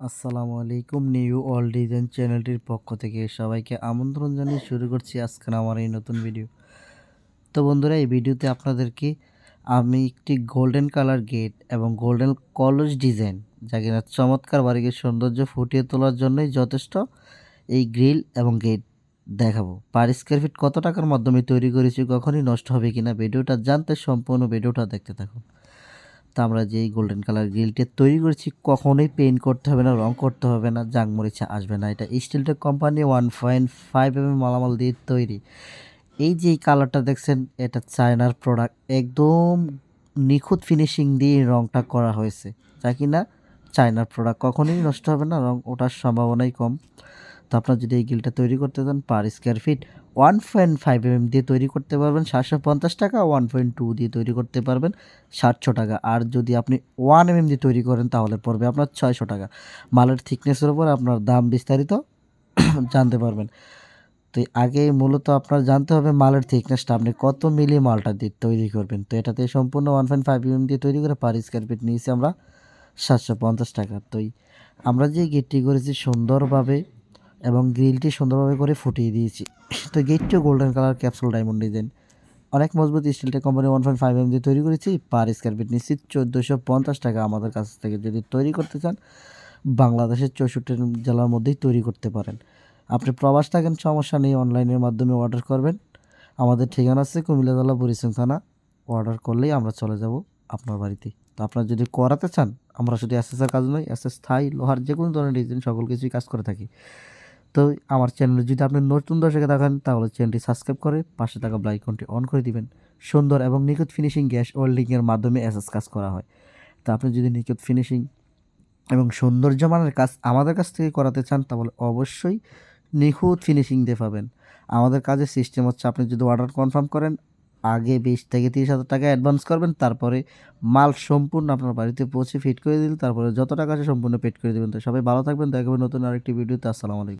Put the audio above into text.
আসসালামু আলাইকুম new all design চ্যানেলটির পক্ষ থেকে সবাইকে আমন্ত্রণ জানিয়ে শুরু করছি আজকের আমার এই নতুন ভিডিও। তো বন্ধুরা, এই ভিডিওতে আপনাদেরকে আমি একটি গোল্ডেন কালার গেট এবং গোল্ডেন কলস ডিজাইন যা কিনা চমৎকার বাড়িকে সৌন্দর্য ফুটিয়ে তোলার জন্যই যথেষ্ট এই গ্রিল এবং গেট দেখাবো। পার স্কোয়ার ফিট কত টাকার মাধ্যমে তৈরি করেছি, কখনই নষ্ট হবে কিনা, ভিডিওটা জানতে সম্পূর্ণ ভিডিওটা দেখতে থাকুন। তো আমরা যে এই গোল্ডেন কালার গ্রিলটা তৈরি করেছি, কখনোই পেইন্ট করতে হবে না, রং করতে হবে না জাং মরিচা আসবে না। এটা Steeltech company one point five M মালামাল দিয়ে তৈরি। এই যে কালারটা দেখছেন, এটা চায়নার প্রোডাক্ট একদম নিখুঁত ফিনিশিং দিয়ে রংটা করা হয়েছে। যা কিনা চায়নার প্রোডাক্ট কখনোই নষ্ট হবে না, রং ওঠার সম্ভাবনাই কম। তো আপনার যদি এই গিলটা তৈরি করতে চান per square feet one point five M দিয়ে তৈরি করতে পারবেন, সাতশো পঞ্চাশ টাকা ওয়ান পয়েন্ট টু দিয়ে তৈরি করতে পারবেন, সাতশো টাকা। আর যদি আপনি ওয়ান এম দিয়ে তৈরি করেন, তাহলে পড়বে আপনার ছয়শো টাকা। মালের থিকনেসের উপর আপনার দাম বিস্তারিত জানতে পারবেন। তো আগে মূলত আপনার জানতে হবে মালের থিকনেসটা আপনি কত মিলি মালটা দিয়ে তৈরি করবেন। তো এটাতে সম্পূর্ণ ওয়ান পয়েন্ট ফাইভ এম দিয়ে তৈরি করে পার স্কোয়ার ফিট নিয়েছি আমরা সাতশো পঞ্চাশ টাকা। তো আমরা যে গেটটি করেছি সুন্দরভাবে এবং গ্রিলটি সুন্দরভাবে করে ফুটিয়ে দিয়েছি। তো গেটটিও golden colour capsule diamond design অনেক মজবুত স্টিলটা company one point five M দিয়ে তৈরি করেছি। পার স্কোয়ার ফিট নিচ্ছি চোদ্দোশো পঞ্চাশ টাকা আমাদের কাছ থেকে যদি তৈরি করতে চান, বাংলাদেশের চৌষট্টি জেলার মধ্যেই তৈরি করতে পারেন। আপনি প্রবাস থাকেন, সমস্যা নেই অনলাইনের মাধ্যমে অর্ডার করবেন। আমাদের ঠিকানা আছে কুমিল্লা জেলা বরিশাল থানা। অর্ডার করলেই আমরা চলে যাব আপনার বাড়িতে। তো আপনারা যদি করাতে চান, আমরা শুধু এসএসের কাজ নয় এসএস থাই লোহার যে কোনো ধরনের ডিজাইন সকল কিছুই কাজ করে থাকি। তো আমার চ্যানেলে যদি আপনি নতুন দর্শকে থাকেন, তাহলে চ্যানেলটি সাবস্ক্রাইব করে পাশে থাকা ব্লাইকনটি অন করে দিবেন। সুন্দর এবং নিখুঁত ফিনিশিং গ্যাস ওয়েল্ডিংয়ের মাধ্যমে এসএস কাজ করা হয়। তো আপনি যদি নিখুঁত ফিনিশিং এবং সৌন্দর্য মানের কাজ আমাদের কাছ থেকে করাতে চান, তাহলে অবশ্যই নিখুঁত ফিনিশিং দিয়ে পাবেন। আমাদের কাজের সিস্টেম হচ্ছে আপনি যদি অর্ডার কনফার্ম করেন, আগে বিশ থেকে তিরিশ হাজার টাকা অ্যাডভান্স করবেন, তারপরে মাল সম্পূর্ণ আপনার বাড়িতে পৌঁছে ফিট করে দিল, তারপরে যত টাকা আছে সম্পূর্ণ পেড করে দেবেন। তো সবাই ভালো থাকবেন দেখাবেন নতুন আরেকটি ভিডিওতে আসসালামু আলাইকুম।